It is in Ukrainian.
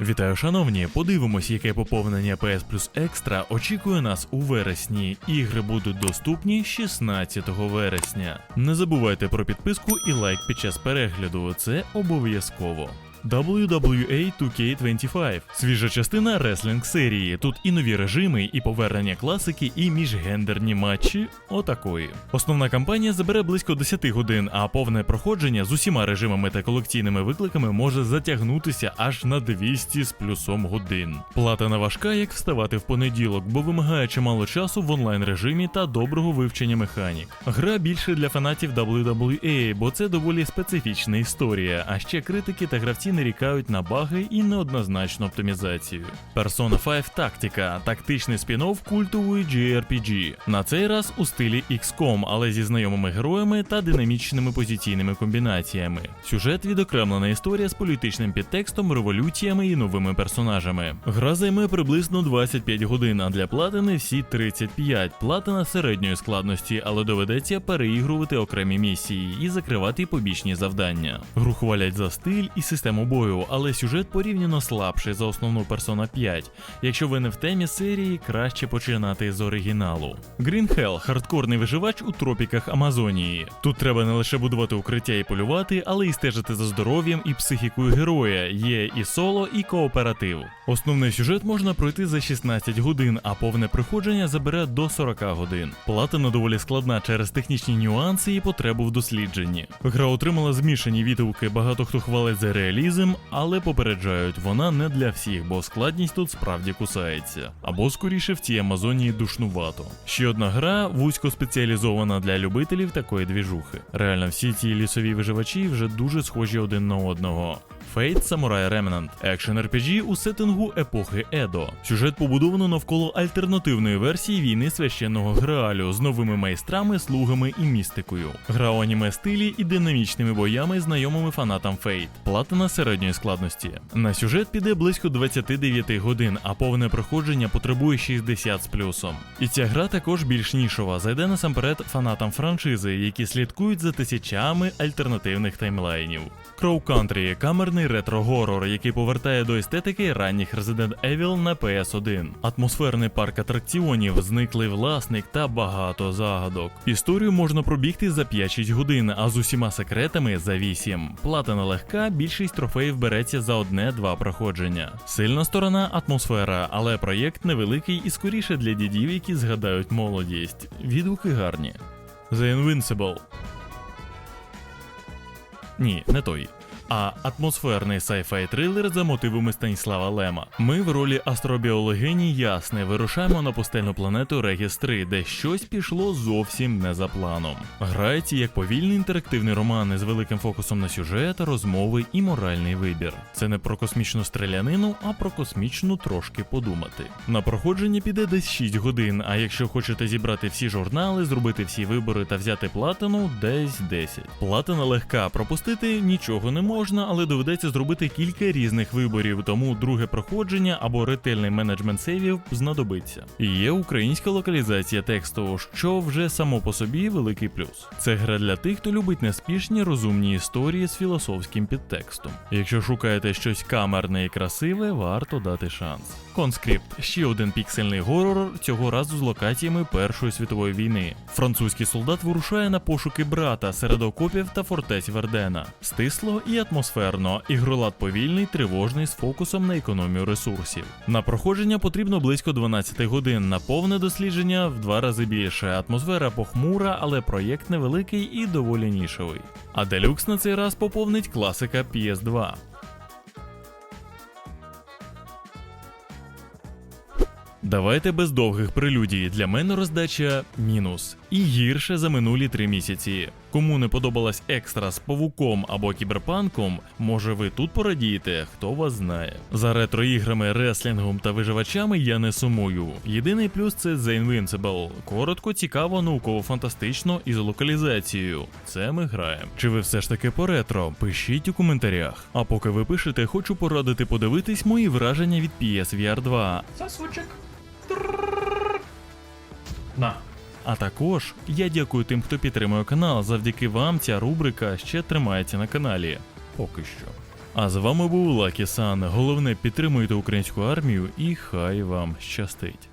Вітаю, шановні! Подивимось, яке поповнення PS Plus Extra очікує нас у вересні. Ігри будуть доступні 16 вересня. Не забувайте про підписку і лайк під час перегляду. Це обов'язково. WWE 2K25 свіжа частина реслінг серії. Тут і нові режими, і повернення класики, і міжгендерні матчі. Отакої. Основна кампанія забере близько 10 годин, а повне проходження з усіма режимами та колекційними викликами може затягнутися аж на 200 з плюсом годин. Платина важка, як вставати в понеділок, бо вимагає чимало часу в онлайн режимі та доброго вивчення механік. Гра більше для фанатів WWE, бо це доволі специфічна історія, а ще критики та гравці нарікають на баги і неоднозначну оптимізацію. Persona 5 Тактика тактичний спін-офф культової JRPG. На цей раз у стилі XCOM, але зі знайомими героями та динамічними позиційними комбінаціями. Сюжет відокремлена історія з політичним підтекстом, революціями і новими персонажами. Гра займе приблизно 25 годин, а для платини всі 35. Платина середньої складності, але доведеться переігрувати окремі місії і закривати побічні завдання. Гру хвалять за стиль і систему бою, але сюжет порівняно слабший за основну Persona 5. Якщо ви не в темі серії, краще починати з оригіналу. Green Hell – хардкорний виживач у тропіках Амазонії. Тут треба не лише будувати укриття і полювати, але й стежити за здоров'ям і психікою героя. Є і соло, і кооператив. Основний сюжет можна пройти за 16 годин, а повне проходження забере до 40 годин. Платина доволі складна через технічні нюанси і потребу в дослідженні. Гра отримала змішані відгуки, багато хто хвалить за реалізм, але попереджають, вона не для всіх, бо складність тут справді кусається. Або скоріше в цій Амазонії душнувато. Ще одна гра вузько спеціалізована для любителів такої двіжухи. Реально, всі ці лісові виживачі вже дуже схожі один на одного. Fate Samurai Remnant – екшен RPG у сеттингу епохи Едо. Сюжет побудовано навколо альтернативної версії війни священного Граалю з новими майстрами, слугами і містикою. Гра у аніме стилі і динамічними боями, знайомими фанатам Fate. Платина середньої складності. На сюжет піде близько 29 годин, а повне проходження потребує 60 з плюсом. І ця гра також більш нішова, зайде насамперед фанатам франшизи, які слідкують за тисячами альтернативних таймлайнів. Crow Country – камерний ретро-горор, який повертає до естетики ранніх Resident Evil на PS1. Атмосферний парк атракціонів, зниклий власник та багато загадок. Історію можна пробігти за 5-6 годин, а з усіма секретами за 8. Платина легка, більшість трофеїв береться за одне-два проходження. Сильна сторона атмосфера, але проєкт невеликий і скоріше для дідів, які згадають молодість. Відгуки гарні. The Invincible ні, не той. А атмосферний сайфай трилер за мотивами Станіслава Лема. Ми в ролі астробіологині ясне вирушаємо на пустельну планету Регіс 3, де щось пішло зовсім не за планом. Грається як повільний інтерактивний роман із великим фокусом на сюжет, розмови і моральний вибір. Це не про космічну стрілянину, а про космічну трошки подумати. На проходження піде десь 6 годин. А якщо хочете зібрати всі журнали, зробити всі вибори та взяти платину, десь 10. Платина легка, пропустити нічого не можна, але доведеться зробити кілька різних виборів, тому друге проходження або ретельний менеджмент сейвів знадобиться. Є українська локалізація тексту, що вже само по собі великий плюс. Це гра для тих, хто любить неспішні розумні історії з філософським підтекстом. Якщо шукаєте щось камерне і красиве, варто дати шанс. Конскрипт ще один піксельний горор, цього разу з локаціями Першої світової війни. Французький солдат вирушає на пошуки брата серед окопів та фортець Вердена. Стисло і атмосферно, ігролад повільний, тривожний з фокусом на економію ресурсів. На проходження потрібно близько 12 годин, на повне дослідження в два рази більше. Атмосфера похмура, але проєкт невеликий і доволі нішевий. А делюкс на цей раз поповнить класика PS2. Давайте без довгих прелюдій. Для мене роздача мінус. І гірше за минулі три місяці. Кому не подобалась екстра з павуком або кіберпанком, може ви тут порадієте, хто вас знає. За ретро-іграми, реслінгом та виживачами я не сумую. Єдиний плюс це The Invincible. Коротко, цікаво, науково-фантастично і з локалізацією. Це ми граємо. Чи ви все ж таки по ретро? Пишіть у коментарях. А поки ви пишете, хочу порадити подивитись мої враження від PSVR 2. Сосучек. На. А також я дякую тим, хто підтримує канал. Завдяки вам ця рубрика ще тримається на каналі. Поки що. А з вами був Лакі Сан. Головне підтримуйте українську армію і хай вам щастить.